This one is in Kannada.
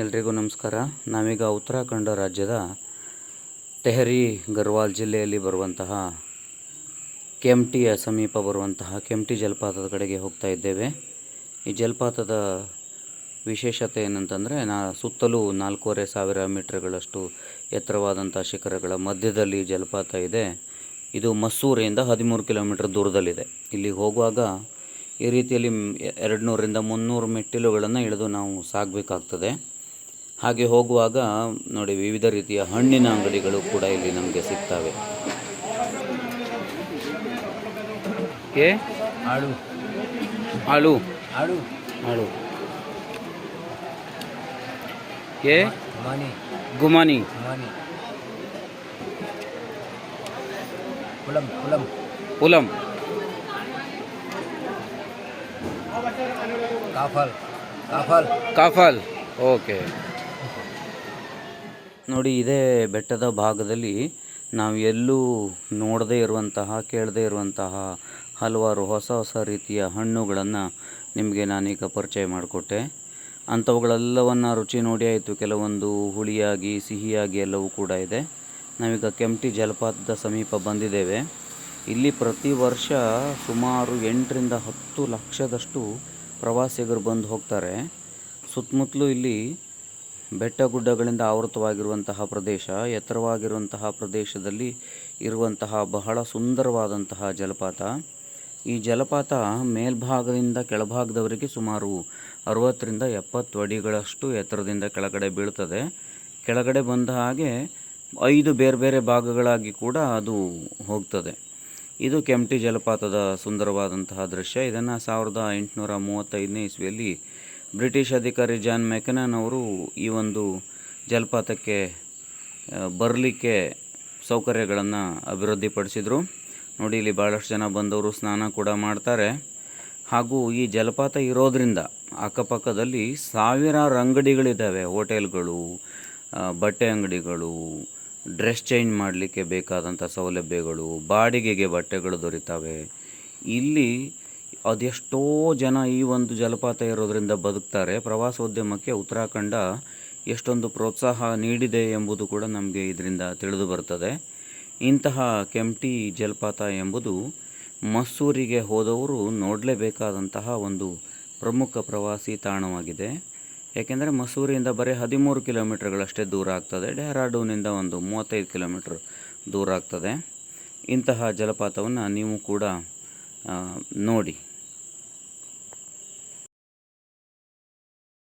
ಎಲ್ರಿಗೂ ನಮಸ್ಕಾರ. ನಾವೀಗ ಉತ್ತರಾಖಂಡ ರಾಜ್ಯದ ತೆಹರಿ, ಗರ್ವಾಲ್ ಜಿಲ್ಲೆಯಲ್ಲಿ ಬರುವಂತಹ ಕೆಮ್ಟಿಯ ಸಮೀಪ ಬರುವಂತಹ ಕೆಮ್ಟಿ ಜಲಪಾತದ ಕಡೆಗೆ ಹೋಗ್ತಾ ಇದ್ದೇವೆ. ಈ ಜಲಪಾತದ ವಿಶೇಷತೆ ಏನಂತಂದರೆ, ನಾ ಸುತ್ತಲೂ ನಾಲ್ಕೂವರೆ ಸಾವಿರ ಮೀಟರ್ಗಳಷ್ಟು ಎತ್ತರವಾದಂಥ ಶಿಖರಗಳ ಮಧ್ಯದಲ್ಲಿ ಜಲಪಾತ ಇದೆ. ಇದು ಮಸ್ಸೂರಿಯಿಂದ ಹದಿಮೂರು ಕಿಲೋಮೀಟರ್ ದೂರದಲ್ಲಿದೆ. ಇಲ್ಲಿ ಹೋಗುವಾಗ ಈ ರೀತಿಯಲ್ಲಿ ಎರಡು ನೂರರಿಂದ ಮುನ್ನೂರು ಮೆಟ್ಟಿಲುಗಳನ್ನು ಇಳಿದು ನಾವು ಸಾಗಬೇಕಾಗ್ತದೆ ಹಾಗೆ ಹೋಗುವಾಗ ನೋಡಿ ವಿವಿಧ ರೀತಿಯ ಹಣ್ಣಿನ ಅಂಗಡಿಗಳು ಕೂಡ ಇಲ್ಲಿ ನಮಗೆ ಸಿಗ್ತವೆ. ಆಳು. ಆಳು. ಆಳು. ಏ ಮಾನಿ ಗುಮಾನಿ. ಪುಲಂ ಕುಲಂ ಕುಲಂ ಕಾಫಲ್. ಕಾಫಲ್. ಕಾಫಲ್. ಓಕೆ. ನೋಡಿ, ಇದೇ ಬೆಟ್ಟದ ಭಾಗದಲ್ಲಿ ನಾವು ಎಲ್ಲೂ ನೋಡದೇ ಇರುವಂತಹ, ಕೇಳದೇ ಇರುವಂತಹ ಹಲವಾರು ಹೊಸ ಹೊಸ ರೀತಿಯ ಹಣ್ಣುಗಳನ್ನು ನಿಮಗೆ ನಾನೀಗ ಪರಿಚಯ ಮಾಡಿಕೊಟ್ಟೆ. ಅಂಥವುಗಳೆಲ್ಲವನ್ನು ರುಚಿ ನೋಡಿ ಆಯಿತು. ಕೆಲವೊಂದು ಹುಳಿಯಾಗಿ, ಸಿಹಿಯಾಗಿ ಎಲ್ಲವೂ ಕೂಡ ಇದೆ. ನಾವೀಗ ಕೆಂಪ್ಟಿ ಜಲಪಾತದ ಸಮೀಪ ಬಂದಿದ್ದೇವೆ. ಇಲ್ಲಿ ಪ್ರತಿ ವರ್ಷ ಸುಮಾರು ಎಂಟರಿಂದ ಹತ್ತು ಲಕ್ಷದಷ್ಟು ಪ್ರವಾಸಿಗರು ಬಂದು ಹೋಗ್ತಾರೆ. ಸುತ್ತಮುತ್ತಲೂ ಇಲ್ಲಿ ಬೆಟ್ಟ ಗುಡ್ಡಗಳಿಂದ ಆವೃತವಾಗಿರುವಂತಹ ಪ್ರದೇಶ, ಎತ್ತರವಾಗಿರುವಂತಹ ಪ್ರದೇಶದಲ್ಲಿ ಇರುವಂತಹ ಬಹಳ ಸುಂದರವಾದಂತಹ ಜಲಪಾತ. ಈ ಜಲಪಾತ ಮೇಲ್ಭಾಗದಿಂದ ಕೆಳಭಾಗದವರೆಗೆ ಸುಮಾರು ಅರವತ್ತರಿಂದ ಎಪ್ಪತ್ತು ಅಡಿಗಳಷ್ಟು ಎತ್ತರದಿಂದ ಕೆಳಗಡೆ ಬೀಳ್ತದೆ ಕೆಳಗಡೆ ಬಂದ ಹಾಗೆ ಐದು ಬೇರೆ ಬೇರೆ ಭಾಗಗಳಾಗಿ ಕೂಡ ಅದು ಹೋಗ್ತದೆ. ಇದು ಕೆಂಪ್ಟಿ ಜಲಪಾತದ ಸುಂದರವಾದಂತಹ ದೃಶ್ಯ. ಇದನ್ನು ಸಾವಿರದ ಎಂಟುನೂರ ಮೂವತ್ತೈದನೇ ಇಸ್ವಿಯಲ್ಲಿ ಬ್ರಿಟಿಷ್ ಅಧಿಕಾರಿ ಜಾನ್ ಮೆಕನನ್ ಅವರು ಈ ಒಂದು ಜಲಪಾತಕ್ಕೆ ಬರಲಿಕ್ಕೆ ಸೌಕರ್ಯಗಳನ್ನು ಅಭಿವೃದ್ಧಿಪಡಿಸಿದರು. ನೋಡಿ, ಇಲ್ಲಿ ಭಾಳಷ್ಟು ಜನ ಬಂದವರು ಸ್ನಾನ ಕೂಡ ಮಾಡ್ತಾರೆ. ಹಾಗೂ ಈ ಜಲಪಾತ ಇರೋದರಿಂದ ಅಕ್ಕಪಕ್ಕದಲ್ಲಿ ಸಾವಿರಾರು ಅಂಗಡಿಗಳಿದ್ದಾವೆ. ಹೋಟೆಲ್ಗಳು ಬಟ್ಟೆ ಅಂಗಡಿಗಳು, ಡ್ರೆಸ್ ಚೇಂಜ್ ಮಾಡಲಿಕ್ಕೆ ಬೇಕಾದಂಥ ಸೌಲಭ್ಯಗಳು, ಬಾಡಿಗೆಗೆ ಬಟ್ಟೆಗಳು ದೊರೀತವೆ. ಇಲ್ಲಿ ಅದೆಷ್ಟೋ ಜನ ಈ ಒಂದು ಜಲಪಾತ ಇರೋದರಿಂದ ಬದುಕ್ತಾರೆ. ಪ್ರವಾಸೋದ್ಯಮಕ್ಕೆ ಉತ್ತರಾಖಂಡ ಎಷ್ಟೊಂದು ಪ್ರೋತ್ಸಾಹ ನೀಡಿದೆ ಎಂಬುದು ಕೂಡ ನಮಗೆ ಇದರಿಂದ ತಿಳಿದು ಬರ್ತದೆ. ಇಂತಹ ಕೆಂಪ್ಟಿ ಜಲಪಾತ ಎಂಬುದು ಮಸ್ಸೂರಿಗೆ ಹೋದವರು ನೋಡಲೇಬೇಕಾದಂತಹ ಒಂದು ಪ್ರಮುಖ ಪ್ರವಾಸಿ ತಾಣವಾಗಿದೆ. ಏಕೆಂದರೆ ಮಸೂರಿಯಿಂದ ಬರೀ ಹದಿಮೂರು ಕಿಲೋಮೀಟರ್ಗಳಷ್ಟೇ ದೂರ ಆಗ್ತದೆ. ಡೆಹ್ರಾಡೂನಿಂದ ಒಂದು ಮೂವತ್ತೈದು ಕಿಲೋಮೀಟ್ರ್ ದೂರ ಆಗ್ತದೆ. ಇಂತಹ ಜಲಪಾತವನ್ನು ನೀವು ಕೂಡ ನೋಡಿ.